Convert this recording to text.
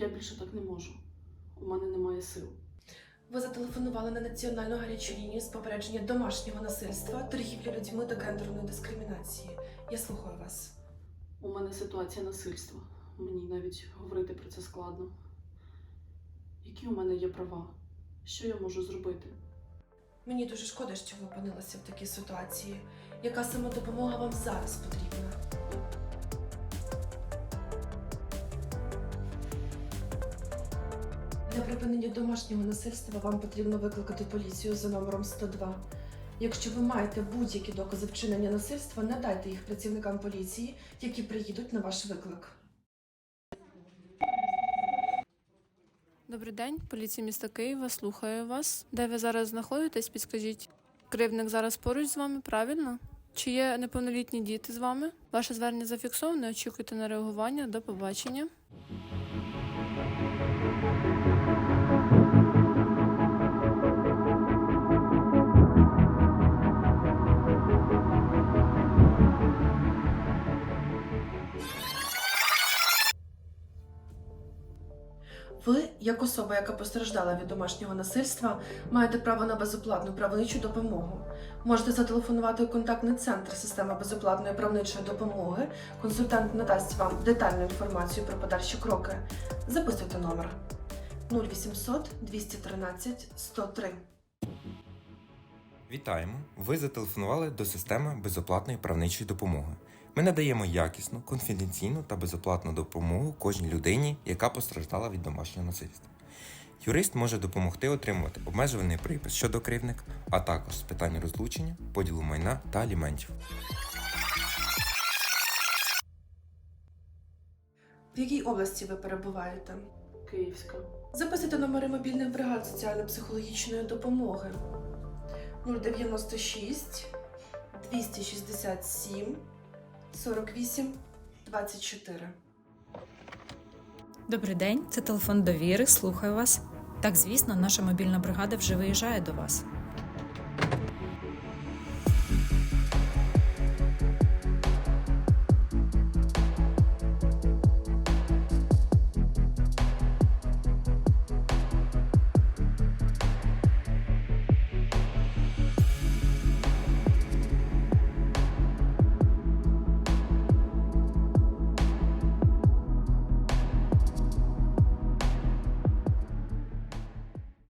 Я більше так не можу. У мене немає сил. Ви зателефонували на національну гарячу лінію з попередження домашнього насильства, торгівлі людьми та гендерної дискримінації. Я слухаю вас. У мене ситуація насильства. Мені навіть говорити про це складно. Які у мене є права? Що я можу зробити? Мені дуже шкода, що ви опинилися в такій ситуації. Яка саме допомога вам зараз потрібна? Для припинення домашнього насильства вам потрібно викликати поліцію за номером 102. Якщо ви маєте будь-які докази вчинення насильства, надайте їх працівникам поліції, які приїдуть на ваш виклик. Добрий день, поліція міста Києва. Слухаю вас. Де ви зараз знаходитесь? Підскажіть. Кривник зараз поруч з вами, правильно? Чи є неповнолітні діти з вами? Ваше звернення зафіксоване. Очікуйте на реагування. До побачення. Ви, як особа, яка постраждала від домашнього насильства, маєте право на безоплатну правничу допомогу. Можете зателефонувати у контактний центр системи безоплатної правничої допомоги. Консультант надасть вам детальну інформацію про подальші кроки. Записуйте номер 0800 213 103. Вітаємо! Ви зателефонували до системи безоплатної правничої допомоги. Ми надаємо якісну, конфіденційну та безоплатну допомогу кожній людині, яка постраждала від домашнього насильства. Юрист може допомогти отримувати обмежуваний припис щодо кривдника, а також з питань розлучення, поділу майна та аліментів. В якій області ви перебуваєте? Київська. Записуйте номери мобільних бригад соціально-психологічної допомоги 096 267 48 24. Добрий день, це телефон довіри. Слухаю вас. Так, звісно, наша мобільна бригада вже виїжджає до вас.